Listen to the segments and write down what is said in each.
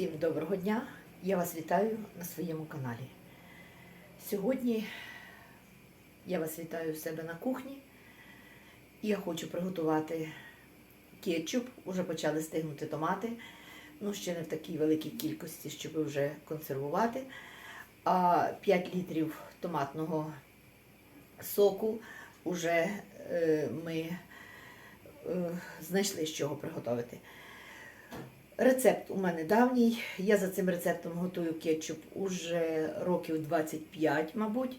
Усім доброго дня! Я вас вітаю на своєму каналі. Сьогодні я вас вітаю у себе на кухні. Я хочу приготувати кетчуп. Уже почали стигнути томати. Ну, ще не в такій великій кількості, щоб вже консервувати. А 5 літрів томатного соку вже е, ми е, знайшли з чого приготувати. Рецепт у мене давній. Я за цим рецептом готую кетчуп уже років 25, мабуть.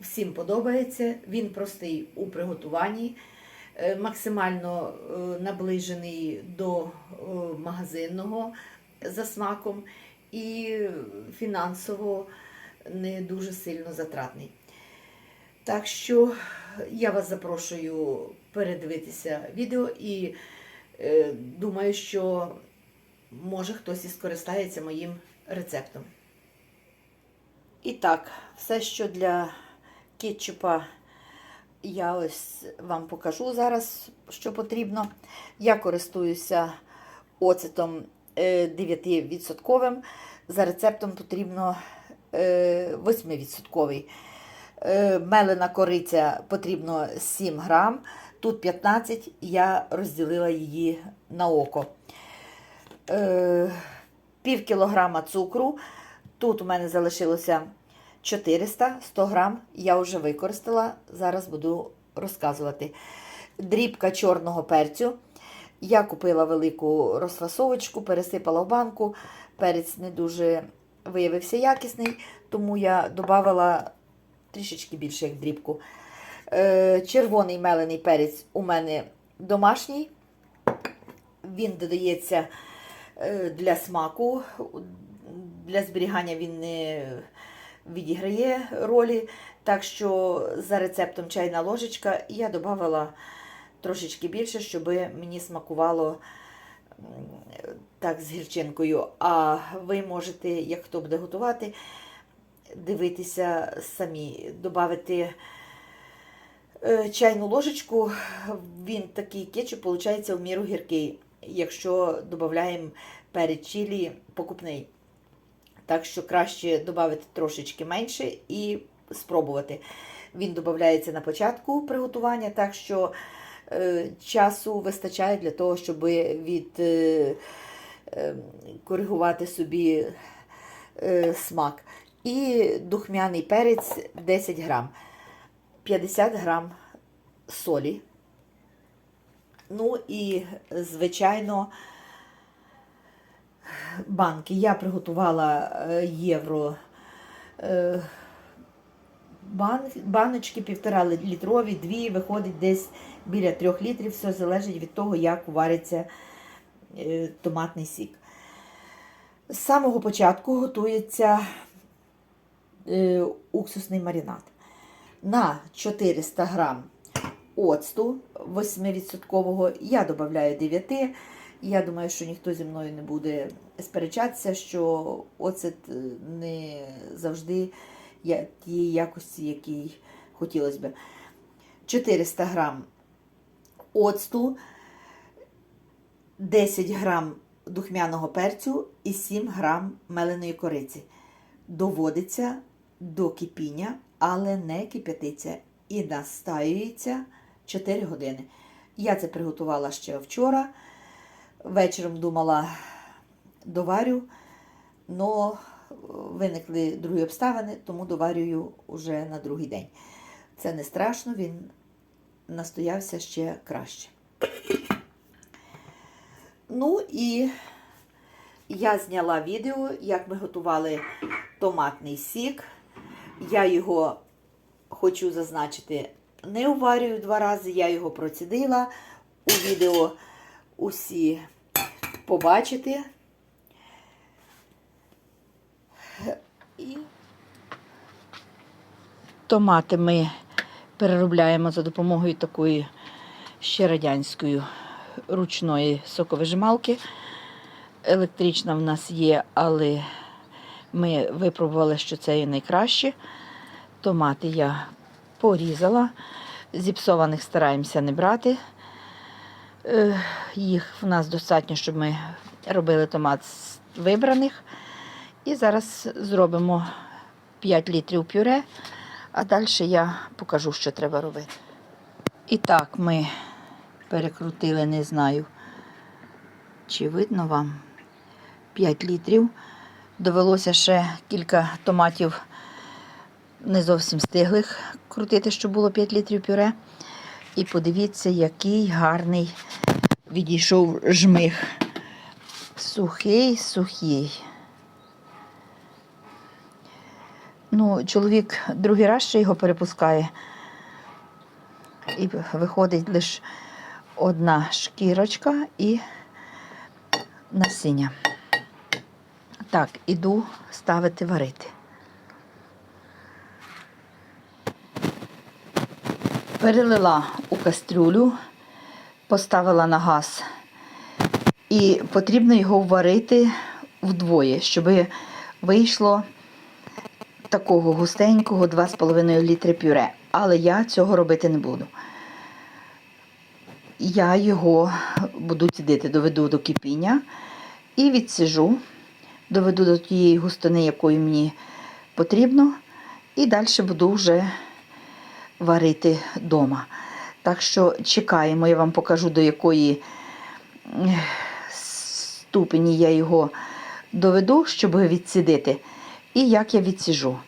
Всім подобається. Він простий у приготуванні, е, максимально е, наближений до е, магазинного за смаком і фінансово не дуже сильно затратний. Так що я вас запрошую передивитися відео і думаю, що може хтось і скористається моїм рецептом. І так, все, що для кетчупа я ось вам покажу зараз, що потрібно. Я користуюся оцетом е, 9%. За рецептом потрібно е, 8%. Е, Мелена кориця потрібно 7 грам, тут 15, я розділила її на око. Е, Пів кілограма цукру. Тут у мене залишилося 400, 100 грам. Я вже використала, зараз буду розказувати. Дрібка чорного перцю. Я купила велику розфасовочку, пересипала в банку. Перець не дуже виявився якісний, тому я додала трішечки більше, як дрібку. Е, Червоний мелений перець у мене домашній. Він додається для смаку. Для зберігання він не відіграє ролі. Так що за рецептом чайна ложечка я додавала трошечки більше, щоб мені смакувало так з гірчинкою. А ви можете, як хто буде готувати, дивитися самі, додати е, чайну ложечку, він такий кетчуп, виходить, в міру гіркий, якщо додаємо перець чилі покупний. Так що краще додати трошечки менше і спробувати. Він додається на початку приготування, так що е, часу вистачає для того, щоб від, е, е, коригувати собі е, смак. І духмяний перець 10 грам, 50 грам солі. Ну і, звичайно, банки. Я приготувала е, євро е, бан, баночки, півтора літрові, дві, виходить десь біля трьох літрів. Все залежить від того, як вариться е, томатний сік. З самого початку готується уксусний маринад. На 400 грам оцту 8% я додаю 9. Я думаю, що ніхто зі мною не буде сперечатися, що оцет е, не завжди тієї якості, якій хотілося б. 400 грам оцту, 10 грам духмяного перцю і 7 грам меленої кориці. Доводиться до кипіння, але не кип'ятиться і настаюється 4 години. Я це приготувала ще вчора. Вечором думала доварю, але виникли другі обставини, тому доварюю вже на другий день. Це не страшно, він настоявся ще краще. Ну і я зняла відео, як ми готували томатний сік. Я його хочу зазначити, не уварюю два рази, я його процідила. У відео усі побачите. І томати ми переробляємо за допомогою такої ще радянської ручної соковижималки. Електрична в нас є, але ми випробували, що це є найкраще. Томати я порізала. Зіпсованих стараємося не брати. Е, Їх в нас достатньо, щоб ми робили томат з вибраних. І зараз зробимо 5 літрів пюре, а далі я покажу, що треба робити. І так, ми перекрутили, не знаю, чи видно вам 5 літрів. Довелося ще кілька томатів не зовсім стиглих крутити, щоб було 5 літрів пюре. І подивіться, який гарний відійшов жмих. Сухий, сухий. Ну, чоловік другий раз ще його перепускає. І виходить лише одна шкірочка і насіння. Так, іду ставити варити. Перелила у кастрюлю, поставила на газ. І потрібно його варити вдвоє, щоб вийшло такого густенького 2,5 літри пюре. Але я цього робити не буду. Я його буду цідити, доведу до кипіння і відсижу, доведу до тієї густини, якої мені потрібно, і далі буду вже варити вдома. Так що чекаємо, я вам покажу, до якої ступені я його доведу, щоб відсідити. І як я відсіжу,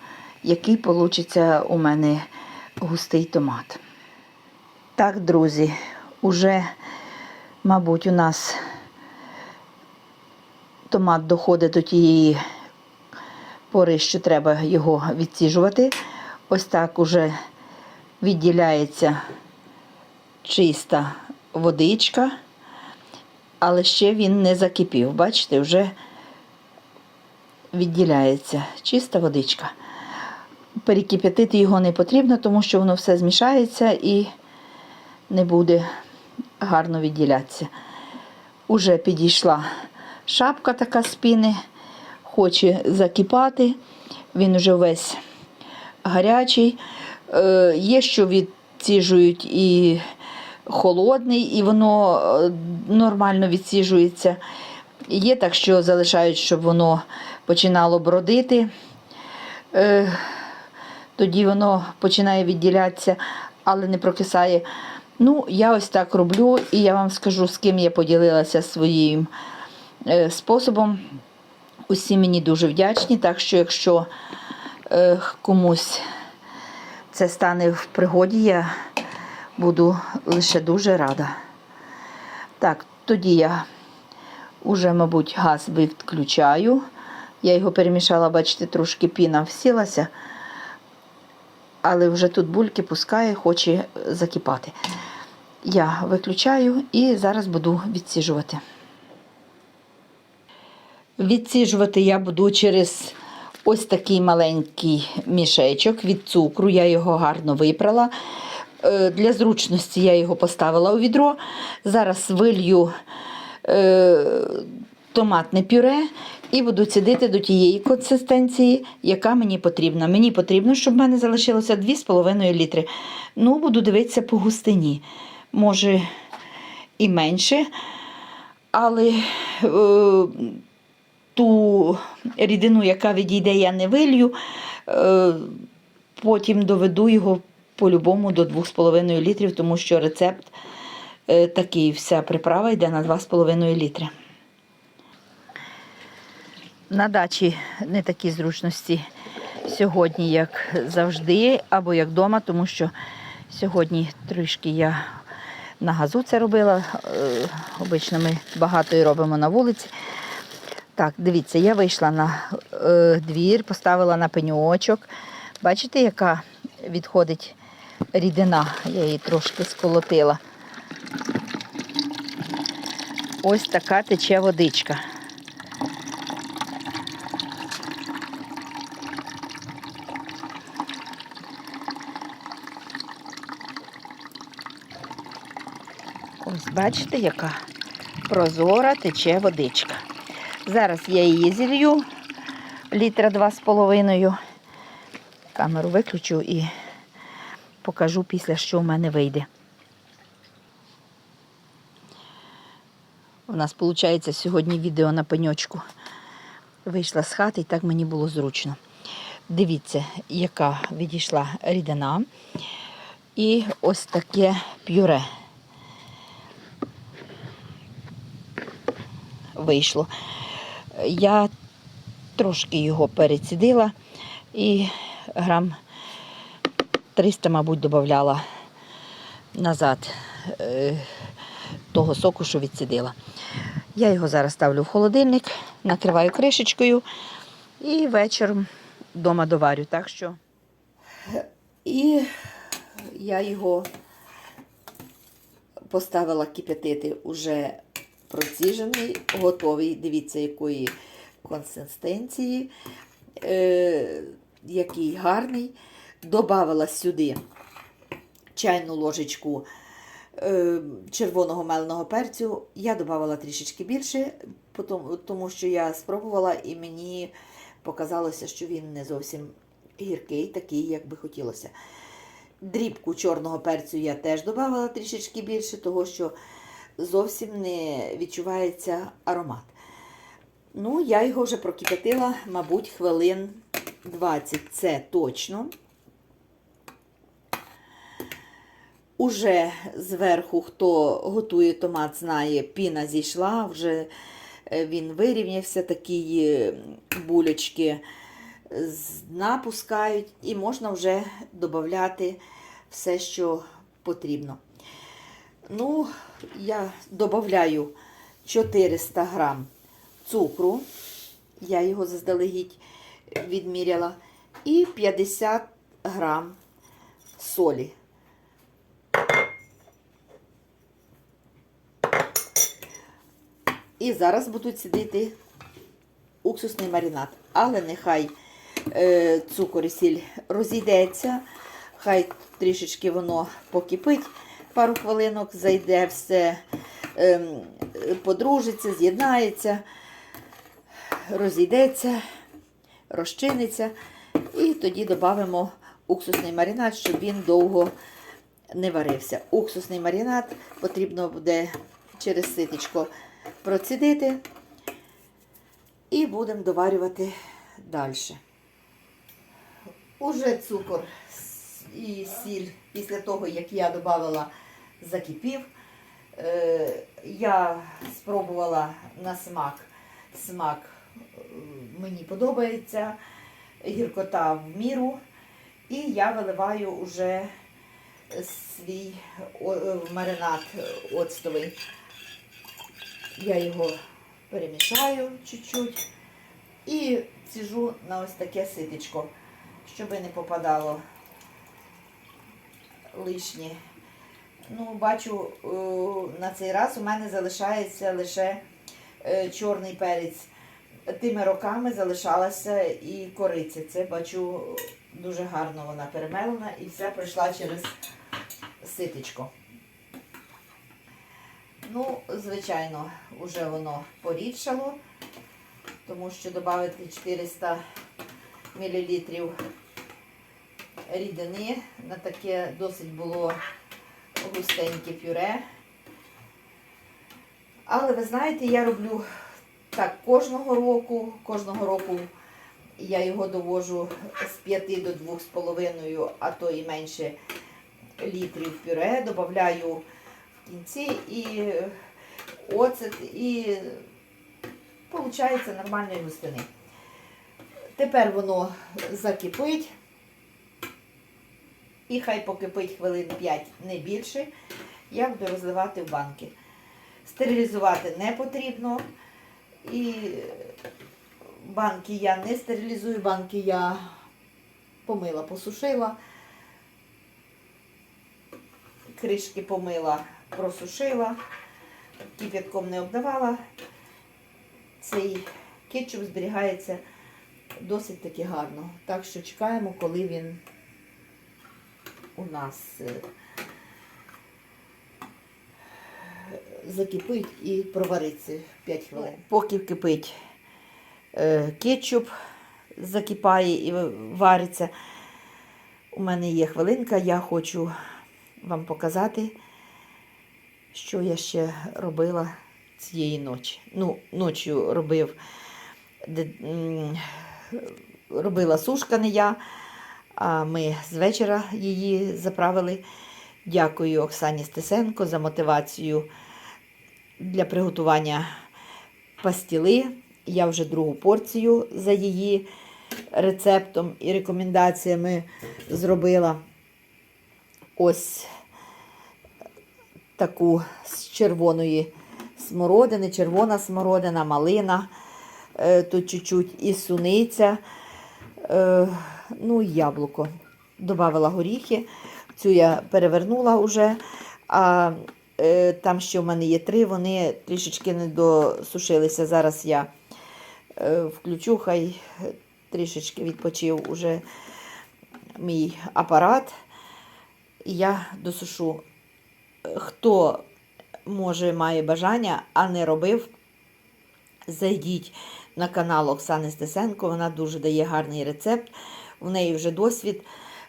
який вийде у мене густий томат. Так, друзі, уже, мабуть, у нас томат доходить до тієї пори, що треба його відсіжувати. Ось так уже відділяється чиста водичка, але ще він не закипів. Бачите, вже відділяється чиста водичка. Перекип'ятити його не потрібно, тому що воно все змішається і не буде гарно відділятися. Уже підійшла шапка така спини, хоче закипати. Він уже весь гарячий. Е, є, що відсіжують і холодний, і воно е, нормально відсіжується. Є так, що залишають, щоб воно починало бродити. Е, тоді воно починає відділятися, але не прокисає. Ну, я ось так роблю, і я вам скажу, з ким я поділилася своїм способом. Усі мені дуже вдячні, так що, якщо комусь це стане в пригоді, я буду лише дуже рада. Так, тоді я вже, мабуть, газ відключаю. Я його перемішала, бачите, трошки піна всілася, але вже тут бульки пускає, хоче закипати. Я виключаю і зараз буду відсіжувати. Відсіжувати я буду через ось такий маленький мішечок від цукру. Я його гарно випрала. Е, Для зручності я його поставила у відро. Зараз вилью е, томатне пюре і буду цідити до тієї консистенції, яка мені потрібна. Мені потрібно, щоб в мене залишилося 2,5 літри. Ну, буду дивитися по густині. Може і менше, але е, ту рідину, яка відійде, я не вилью. Е, потім доведу його по-любому до 2,5 літрів, тому що рецепт е, такий, вся приправа йде на 2,5 літри. На дачі не такі зручності сьогодні, як завжди, або як вдома, тому що сьогодні трішки я на газу це робила. Е, Обично ми багато і робимо на вулиці. Так, дивіться, я вийшла на е, двір, поставила на пеньочок. Бачите, яка відходить рідина, я її трошки сколотила. Ось така тече водичка. Ось бачите, яка прозора тече водичка. Зараз я її зілью літра два з половиною. Камеру виключу і покажу після, що в мене вийде. У нас виходить сьогодні відео на пеньочку. Вийшла з хати і так мені було зручно. Дивіться, яка відійшла рідина. І ось таке пюре. Вийшло. Я трошки його перецідила і грам 300, мабуть, додавала назад е, того соку, що відсідила. Я його зараз ставлю в холодильник, накриваю кришечкою і вечором вдома доварю. Так що І я його поставила кип'ятити уже проціжений, готовий. Дивіться, якої консистенції, е, який гарний. Добавила сюди чайну ложечку е, червоного меленого перцю. Я додавала трішечки більше, тому що я спробувала і мені показалося, що він не зовсім гіркий, такий, як би хотілося. Дрібку чорного перцю я теж додавала трішечки більше, того що зовсім не відчувається аромат. Ну, я його вже прокипятила, мабуть, хвилин 20. Це точно. Уже зверху, хто готує томат, знає, піна зійшла, вже е, він вирівнявся, такі е, булечки з дна пускають, і можна вже додати все, що потрібно. Ну, я додаю 400 грам цукру, я його заздалегідь відміряла, і 50 грам солі. І зараз будуть сидіти уксусний маринад. Але нехай е, цукор і сіль розійдеться, хай трішечки воно покипить пару хвилинок, зайде все, ем, подружиться, з'єднається, розійдеться, розчиниться. І тоді додамо уксусний маринад, щоб він довго не варився. Уксусний маринад потрібно буде через ситечко процідити і будемо доварювати далі. Уже цукор і сіль після того, як я додавала, закипів. Е, Я спробувала на смак. Смак е, мені подобається, гіркота в міру. І я виливаю уже свій е, маринад оцтовий. Я його перемішаю чуть-чуть і ціжу на ось таке ситечко, щоб не попадало лишнє. Ну, бачу, е, на цей раз у мене залишається лише е, чорний перець. Тими роками залишалася і кориця. Це бачу дуже гарно вона перемелена і вся пройшла через ситечко. Ну, звичайно, вже воно порідшало, тому що додати 400 мл рідини на таке досить було густеньке пюре. Але ви знаєте, я роблю так кожного року. Кожного року я його довожу з 5 до 2,5, а то і менше літрів пюре. Додаю в кінці і оцет, і виходить нормальної густини. Тепер воно закипить. І хай покипить хвилин 5, не більше. Я буду розливати в банки. Стерилізувати не потрібно. І банки я не стерилізую, банки я помила, посушила. Кришки помила, просушила, кипятком не обдавала. Цей кетчуп зберігається досить таки гарно. Так що чекаємо, коли він у нас е, закипить і провариться 5 хвилин. Поки кипить е, кетчуп, закипає і вариться. У мене є хвилинка, я хочу вам показати, що я ще робила цієї ночі. Ну, ночі робив, робила сушка не я, а ми з вечора її заправили. Дякую Оксані Стесенко за мотивацію для приготування пастіли. Я вже другу порцію за її рецептом і рекомендаціями зробила. Ось таку з червоної смородини, червона смородина, малина, е, тут чуть-чуть і суниця, е, ну і яблуко. Добавила горіхи. Цю я перевернула вже. А е, там ще в мене є три, вони трішечки не досушилися. Зараз я е, включу, хай трішечки відпочив уже мій апарат. І я досушу. Хто може має бажання, а не робив, зайдіть на канал Оксани Стесенко. Вона дуже дає гарний рецепт. У неї вже досвід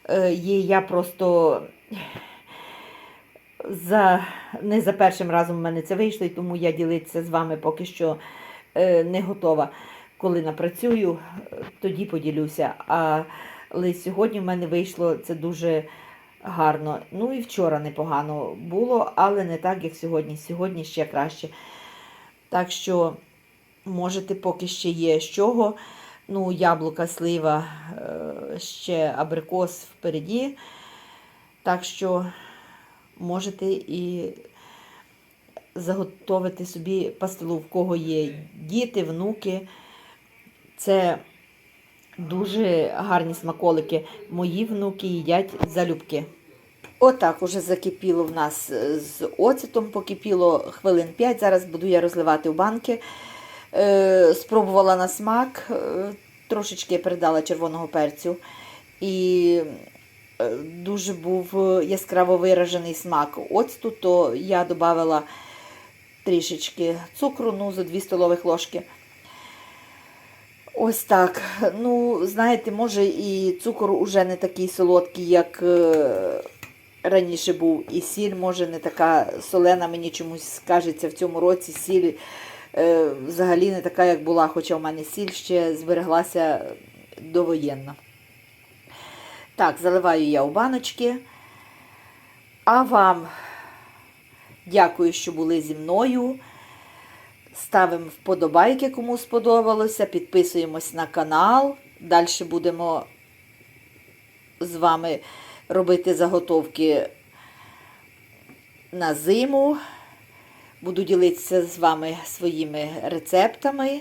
е, є. Я просто за, не за першим разом в мене це вийшло, і тому я ділитися з вами поки що е, не готова. Коли напрацюю, е, тоді поділюся. Але сьогодні в мене вийшло це дуже гарно. Ну і вчора непогано було, але не так, як сьогодні. Сьогодні ще краще. Так що можете, поки ще є з чого. Ну, яблука, слива, е, ще абрикос впереді. Так що можете і заготовити собі пастилу, в кого є діти, внуки. Це дуже гарні смаколики. Мої внуки їдять залюбки. Отак уже закипіло в нас е, з оцетом, покипіло хвилин 5. Зараз буду я розливати в банки. Е, спробувала на смак, трошечки я передала червоного перцю. І е, дуже був яскраво виражений смак оцту, то я додала трішечки цукру, ну, за 2 столових ложки. Ось так. Ну, знаєте, може і цукор уже не такий солодкий, як е, раніше був. І сіль, може, не така солена, мені чомусь скажеться в цьому році. Сіль взагалі не така, як була, хоча в мене сіль ще збереглася довоєнно. Так, заливаю я у баночки. А вам дякую, що були зі мною. Ставимо вподобайки, кому сподобалося. Підписуємось на канал. Далі будемо з вами робити заготовки на зиму. Буду ділитися з вами своїми рецептами.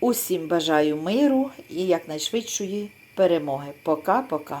Усім бажаю миру і якнайшвидшої перемоги. Пока-пока.